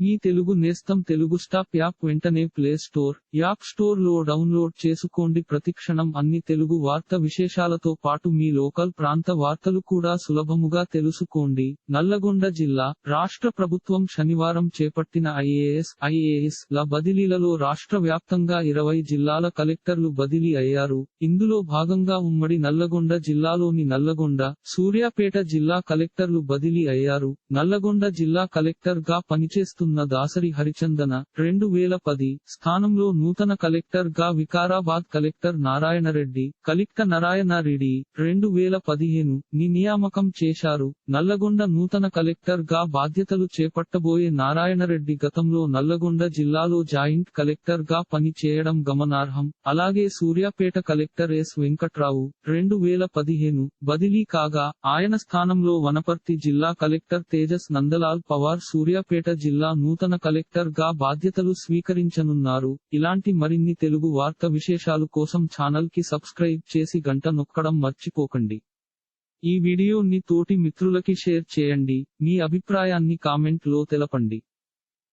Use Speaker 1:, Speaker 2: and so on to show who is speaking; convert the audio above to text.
Speaker 1: మీ తెలుగు నేస్తం Telugu stop app వెంటనే play store app స్టోర్లో డౌన్లోడ్ చేసుకోండి. ప్రతిక్షణం అన్ని తెలుగు వార్త విశేషాలతో పాటు మీ లోకల్ ప్రాంత వార్తలు కూడా సులభముగా తెలుసుకోండి. నల్లగొండ జిల్లా రాష్ట్ర ప్రభుత్వం శనివారం చేపట్టిన ఐఏఎస్ ఐఏఎస్ ల బదిలీలలో రాష్ట్ర వ్యాప్తంగా ఇరవై జిల్లాల కలెక్టర్లు బదిలీ అయ్యారు. ఇందులో భాగంగా ఉమ్మడి నల్లగొండ జిల్లాలోని నల్లగొండ సూర్యాపేట జిల్లా కలెక్టర్లు బదిలీ అయ్యారు. నల్లగొండ జిల్లా కలెక్టర్గా పనిచేస్తున్న దాసరి హరిచందన రెండు వేల పది స్థానంలో నూతన కలెక్టర్గా వికారాబాద్ కలెక్టర్ నారాయణరెడ్డి నారాయణ నారాయణరెడ్డి రెండు వేల పదిహేను ని నియామకం చేశారు. నల్లగొండ నూతన కలెక్టర్గా బాధ్యతలు చేపట్టబోయే నారాయణరెడ్డి గతంలో నల్లగొండ జిల్లాలో జాయింట్ కలెక్టర్గా పనిచేయడం గమనార్హం. అలాగే సూర్యాపేట కలెక్టర్ ఎస్ వెంకట్రావు రెండు వేల పదిహేను బదిలీ కాగా ఆయన స్థానంలో వనపర్తి జిల్లా కలెక్టర్ తేజస్ నందలాల్ పవార్ సూర్యాపేట జిల్లా నూతన కలెక్టర్గా బాధ్యతలు స్వీకరించనున్నారు. ఇలాంటి మరిన్ని తెలుగు వార్త విశేషాలు కోసం ఛానల్కి సబ్స్క్రైబ్ చేసి గంట నొక్కడం మర్చిపోకండి. ఈ వీడియోని తోటి మిత్రులకి షేర్ చేయండి. మీ అభిప్రాయాన్ని కామెంట్లో తెలపండి.